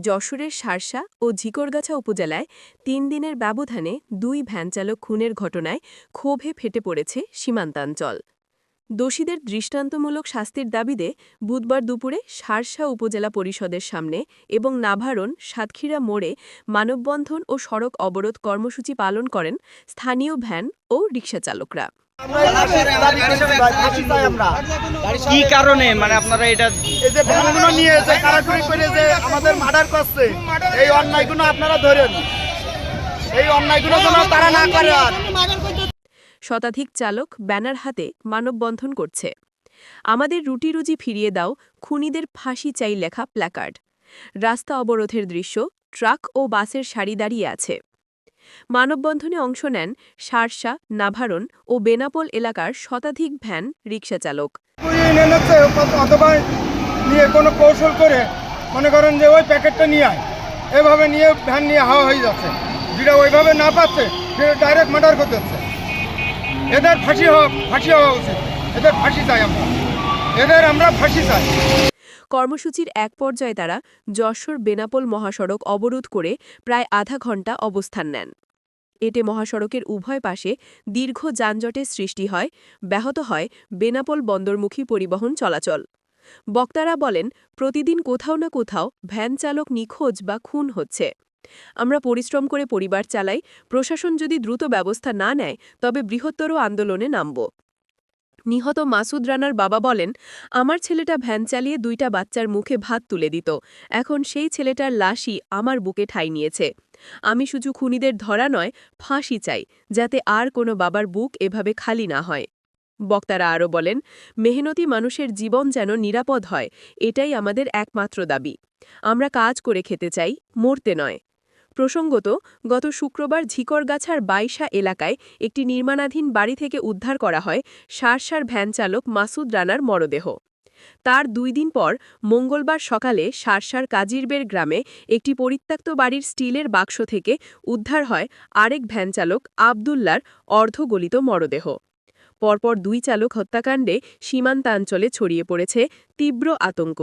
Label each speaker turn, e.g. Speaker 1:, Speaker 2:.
Speaker 1: যশোরের শার্শা ও ঝিকরগাছা উপজেলায় তিন দিনের ব্যবধানে দুই ভ্যানচালক খুনের ঘটনায় ক্ষোভে ফেটে পড়েছে সীমান্তাঞ্চল। দোষীদের দৃষ্টান্তমূলক শাস্তির দাবিতে বুধবার দুপুরে শার্শা উপজেলা পরিষদের সামনে এবং নাভারণ, সাতক্ষীরা মোড়ে মানববন্ধন ও সড়ক অবরোধ কর্মসূচি পালন করেন স্থানীয় ভ্যান ও রিকশাচালকরা।
Speaker 2: কি কারণে? মানে আপনারা এটা
Speaker 3: এই যে ভ্যানগুলো নিয়ে যে কারাকুরি করে যে আমাদের মার্ডার করছে এই অন্যায়গুলো আপনারা ধরেন। এই অন্যায়গুলো যেন তারা না করে আর।
Speaker 1: শতাধিক চালক ব্যানার হাতে মানববন্ধন করছে। আমাদের রুটি রুজি ফিরিয়ে দাও খুনিদের ফাঁসি চাই লেখা প্ল্যাকার্ড। রাস্তা অবরোধের দৃশ্য ট্রাক ও বাসের সারি দাঁড়িয়ে আছে। মানববন্ধনে অংশ নেন শার্শা নাভারণ ও বেনাপোল এলাকার শতাধিক ভ্যান রিকশাচালক
Speaker 3: চালক। অথবা নিয়ে কোনো কৌশল করে মনে করেন যে ওই প্যাকেটটা নিয়ে আয়। এভাবে নিয়ে ভ্যান নিয়ে হাওয়া হয়ে যাচ্ছে। যেটা ওইভাবে না পাচ্ছে, সেটা ডাইরেক্ট মার্ডার করতেছে এদের ফাঁসি হওয়া ফাঁসি হওয়া উচিত। এদের ফাঁসি চাই আমরা। এদের আমরা ফাঁসি চাই।
Speaker 1: কর্মসূচির এক পর্যায়ে তারা যশোর বেনাপোল মহাসড়ক অবরোধ করে প্রায় আধা ঘণ্টা অবস্থান নেন। এতে মহাসড়কের উভয় পাশে দীর্ঘ যানজটের সৃষ্টি হয়, ব্যাহত হয় বেনাপোল বন্দরমুখী পরিবহন চলাচল। বক্তারা বলেন, প্রতিদিন কোথাও না কোথাও ভ্যান চালক নিখোঁজ বা খুন হচ্ছে। আমরা পরিশ্রম করে পরিবার চালাই, প্রশাসন যদি দ্রুত ব্যবস্থা না নেয়, তবে বৃহত্তর আন্দোলনে নামব। নিহত মাসুদ রানার বাবা বলেন, আমার ছেলেটা ভ্যান চালিয়ে দুইটা বাচ্চার মুখে ভাত তুলে দিত। এখন সেই ছেলেটার লাশই আমার বুকে ঠাই নিয়েছে। আমি শুধু খুনিদের ধরা নয়, ফাঁসি চাই, যাতে আর কোনো বাবার বুক এভাবে খালি না হয়। বক্তারা আরও বলেন, মেহনতি মানুষের জীবন যেন নিরাপদ হয়, এটাই আমাদের একমাত্র দাবি। আমরা কাজ করে খেতে চাই, মরতে নয়। প্রসঙ্গত, গত শুক্রবার ঝিকরগাছার বাইশা এলাকায় একটি নির্মাণাধীন বাড়ি থেকে উদ্ধার করা হয় সারসার ভ্যান চালক মাসুদ রানার মরদেহ। তার দুই দিন পর মঙ্গলবার সকালে সারসার কাজিরবের গ্রামে একটি পরিত্যক্ত বাড়ির স্টিলের বাক্স থেকে উদ্ধার হয় আরেক ভ্যান চালক আবদুল্লার অর্ধগলিত মরদেহ। পরপর দুই চালক হত্যাকাণ্ডে সীমান্তাঞ্চলে ছড়িয়ে পড়েছে তীব্র আতঙ্ক।